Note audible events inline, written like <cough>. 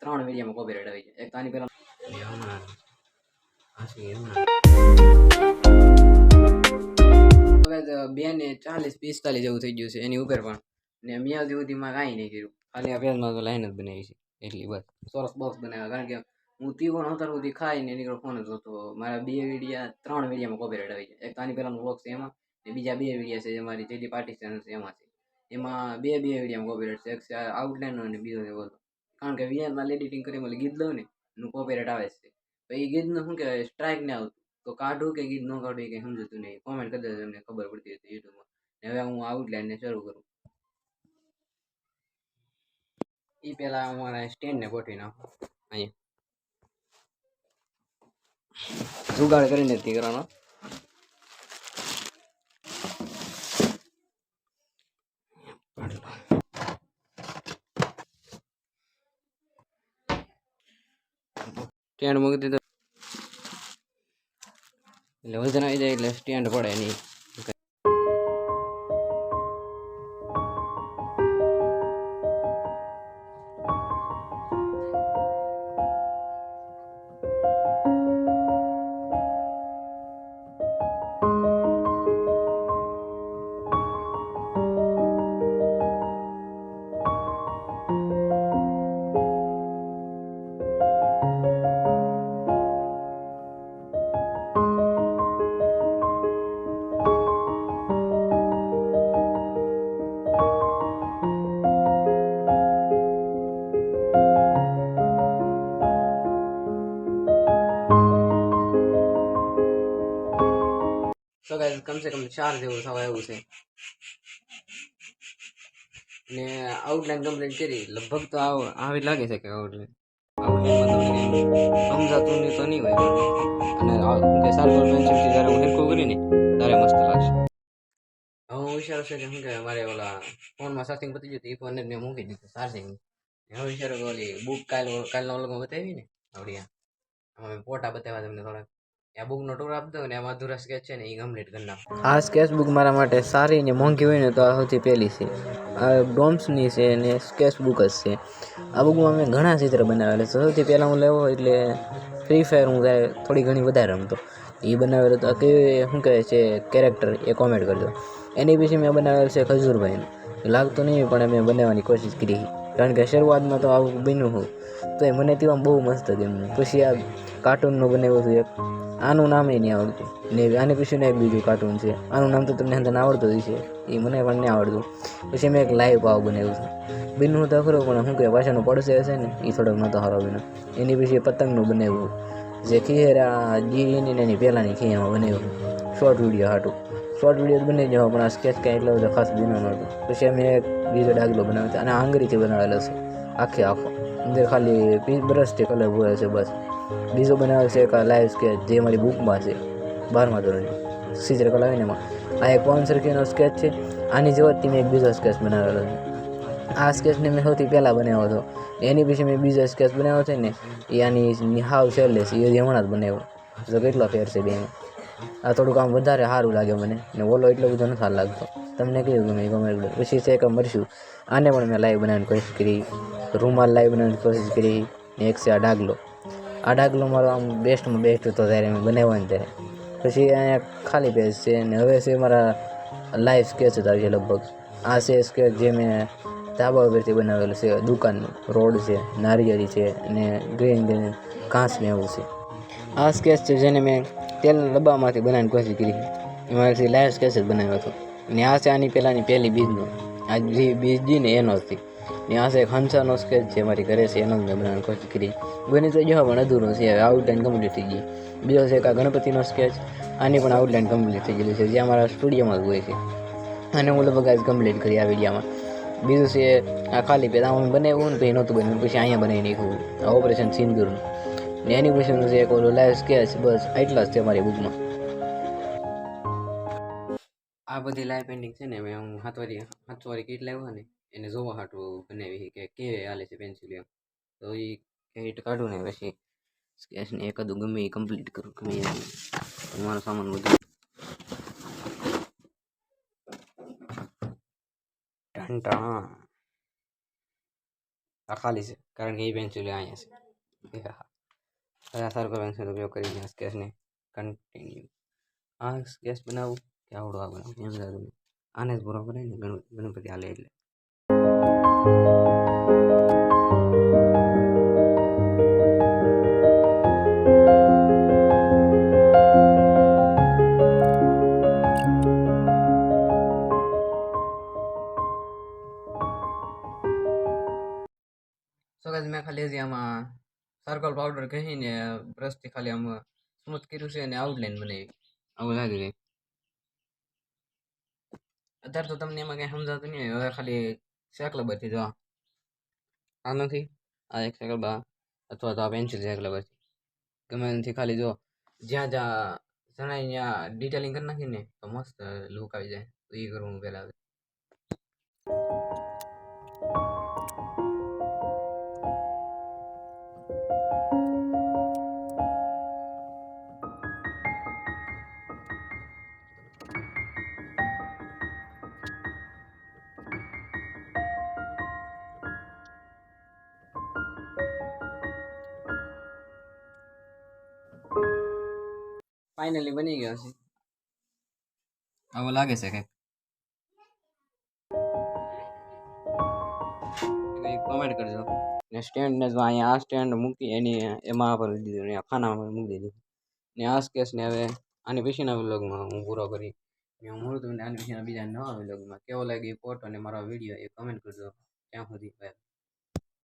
ત્રણ વિડીયોમાં કોપીરાઇટ આવી જાય એક તો આની પહેલા બે ને ચાલીસ પિસ્તાલીસ જેવું થઈ ગયું છે એની ઉપર પણ. ને મિયા સુધીમાં કાંઈ નહીં કર્યું. ખાલી પેજમાં તો લાઈન જ બનાવી છે. એટલી બસ. સરસ બોક્સ બનાવ્યા. કારણ કે હું તીવો નહોતા સુધી ખાઈને નીકળો ફોન જ હતો મારા બે વિડીયા ત્રણ વિડીયામાં કોપીરાઇટ આવી જાય એક તો આની પહેલાનું છે એમાં, ને બીજા બે વિડીયા છે જે મારી જે પાર્ટી ચેનલ છે એમાં છે. એમાં બે બે વિડીયામાં કોપીરાઇટ છે. એક છે આઉટલાઈન અને બીજો છે ઓલો કારણ કે વીઆરમાં એડિટિંગ કરી મને ગીત લઉં ને, એનું કોપીરાઇટ આવે છે. તો એ ગીતનું શું કહેવાય? સ્ટ્રાઇક ને આવતું. તો કાઢું કે ગીત ન કાઢું કંઈ સમજતું નહીં. કોમેન્ટ કરી દેજો, તમને ખબર પડતી હતી યુટ્યુબમાં. હવે હું આઉટલાઈનને શરૂ કરું. એ પહેલાં અમારા મારા સ્ટેન્ડને ગોઠવી નાખો. અહીંયા. જુગાડ કરીને નથી કરવાનો. સ્ટેન્ડ મૂકી દીધો. એટલે વજન આવી જાય એટલે સ્ટેન્ડ પડે નહીં. કમસે કમ ચાર જેવું થવા એવું છે. ને આઉટલાઈન કમ્પ્લીટ કરી, લગભગ તો આવ લાગે છે કે આઉટલાઈન સમજાતું હોય. હવે હું વિચારું કે શું કે મારે ઓલા ફોનમાં ચાર્જિંગ પતી હતું એ ફોનને મેં મૂકી દીધું ચાર્જિંગ ઓલી બુક કાલ, કાલના ઓલગમાં બતાવી ને, આવડી આમાં મેં બતાવ્યા તમને થોડાક. આ બુકનો ટૂર આપતો ને આમાં અધૂરા સ્કેચ છે ને એ કમ્પ્લીટ કરી નાખો. આ સ્કેચ બુક મારા માટે સારી ને મોંઘી હોય ને, તો આ સૌથી પહેલી છે. આ ડોમ્સની છે ને સ્કેચ બુક જ છે. આ બુકમાં મેં ઘણા ચિત્ર બનાવેલા છે. સૌથી પહેલાં હું લેવો એટલે ફ્રી ફાયર હું થોડી ઘણી વધારે રમતો. એ બનાવેલો તો કેવી શું કહે છે કેરેક્ટર એ કોમેન્ટ કરજો. એની પછી મેં બનાવેલ છે ખજૂરભાઈનું. લાગતું નહીં પણ મેં બનાવવાની કોશિશ કરી. કારણ કે શરૂઆતમાં તો આવું બન્યું હું તો એ મને તેવા બહુ મસ્ત ગમ્યું. પછી આ કાર્ટૂનનું બનાવ્યું હતું એક આનું નામ એ નહીં આવડતું. ને આની પછીનું એક બીજું કાર્ટૂન છે. આનું નામ તો તમને અંદર આવડતું જ છે એ મને પણ નહીં આવડતું. પછી મેં એક લાઈવ પાવ બનાવ્યું છે. બિનનું તો ખરું, પણ શું કહે પાછળનું પડશે હશે ને એ થોડોક નહોતો હારો બીનો એની પછી પતંગનું બનાવ્યું જે ખીહેરા જીની એની પહેલાંની ખીયામાં બનાવ્યું શોર્ટ વીડિયો હાટું. શોર્ટ વીડિયો બની જવા પણ આ સ્કેચ કાંઈ એટલો બધો ખાસ બીનો નહોતો પછી અમે એક બીજો ડાગલો બનાવ્યો અને આંગળીથી બનાવેલો છે. આખે આખો. અંદર ખાલી બ્રશથી કલર ભૂરે છે બસ. બીજો બનાવે છે એક લાઈવ સ્કેચ જે મારી બુકમાં છે, બારમા ધોરણની. ચિત્ર કલા ને એમાં. આ એક પવન સરખીનો સ્કેચ છે. આની જેવો મેં એક બીજો સ્કેચ બનાવેલો છે. આ સ્કેચને મેં સૌથી પહેલાં બનાવ્યો હતો. એની પછી મેં બીજો સ્કેચ બનાવ્યો છે ને, એ આની નિહાવ છેલ્લે છે, એ હમણાં જ બનાવ્યો. તો કેટલો ફેર છે બેન આ થોડુંક આમ વધારે સારું લાગે મને. ને ઓલો એટલો બધો નથી સારું લાગતો. તમને કયું ગમે ગમે પછી છે કે મરશું આને પણ મેં લાઈવ બનાવવાની કોશિશ કરી. રૂમાલ લાઈવ બનાવવાની કોશિશ કરી. ને એક છે આ ડાગલો આ ડાગલો મારો આમ બેસ્ટમાં બેસ્ટ હતો ત્યારે મેં બનાવ્યો ત્યારે. પછી અહીંયા ખાલી પેજ છે ને હવે છે મારા લાઈવ સ્કેચ જ આવી છે લગભગ. આ છે સ્કેચ જે મેં ધાબા ઉપરથી બનાવેલું છે દુકાનનું રોડ છે, નારિયેળી છે અને ગ્રીન ગ્રીન ઘાસ ને એવું છે. આ સ્કેચ છે જેને મેં તેલના ડબ્બામાંથી બનાવવાની કોશિશ કરી. એમાંથી લાઈવ સ્કેચ જ બનાવ્યો હતો. અને આ છે આની પહેલાંની પહેલી બીજનો. આ જે બીજ ને એનો હતી ને આ છે હંસાનો સ્કેચ જે મારી ઘરે છે એનો મેં બનાવવાની કોશિશ કરી બની તો જો પણ અધૂરો છે હવે આઉટલાઇન કમ્પ્લીટ થઈ ગઈ બીજો છે એક આ ગણપતિનો સ્કેચ આની પણ આઉટલાઇન કમ્પ્લીટ થઈ ગયેલી છે જે અમારા સ્ટુડિયોમાં જ હોય છે અને હું લગભગ આજ કમ્પ્લીટ કરી આ વિડીયામાં બીજું છે આ ખાલી પેલા હું બનાવ્યું ને પછી નહોતું બન્યું પછી અહીંયા બનાવી નાખ્યું આ ઓપરેશન સિંદુરનું ને એની પછી છે એક ઓલું લાઈવ સ્કેચ બસ એટલા જ છે મારી બુકમાં આ બધી લાઈવ પેઇન્ટિંગ છે ને મેં હું હાથવારી હાથવારી કીટ લાવ્યો ને એને જોવા હાટું બનાવી કે કેવી હાલે છે પેન્સિલ એમ. તો એ કીટ કાઢું ને પછી સ્કેચને એકાદું ગમે એ કમ્પ્લીટ કરું, ગમે મારો સામાન બધું ટાંટા આ ખાલી છે, કારણ કે એ પેન્સિલ અહીંયા છે. <laughs> હવે આ સર્કલ પેન્સિલ ઉપયોગ કરીને સ્કેચને કન્ટિન્યુ આ સ્કેચ બનાવું કે આવડો આ બનાવું? એમ આને જ બરાબર ને ગણપતિ હાલે એટલે. સો મેં ખાલી હજી આમાં સર્કલ પાવડર કહીને બ્રશથી ખાલી આમ સ્મૂથ કર્યું છે અને આઉટલાઈન બનાવી. આવું લાગે અત્યારે તો તમને એમાં કંઈ સમજાતું નહીં હવે ખાલી સેકલબરથી જો આ. નથી, આ એક સેકલબા અથવા તો આ પેન્સિલ સેકલબરથી ગમે નથી ખાલી જો જ્યાં જ્યાં જણાય ત્યાં ડિટેલિંગ કરી નાખીને તો મસ્ત લુક આવી જાય તો એ કરવું પહેલાં ફાઇનલી બની ગયો છે. આવો લાગે છે કંઈક. કોમેન્ટ કરજો. ને સ્ટેન્ડ ને જો અહીંયા આ સ્ટેન્ડ મૂકી એની એમાં પર દીધું ને આ ખાના પર મૂકી દીધું. ને આ સ્કેચ ને હવે આની પછીના વ્લોગમાં હું પૂરો કરી. ને હું મળું તમને આની પછીના બીજા નવા વ્લોગમાં કેવો લાગે ફોટો અને મારો વીડિયો એ કમેન્ટ કરજો. ત્યાં સુધી bye.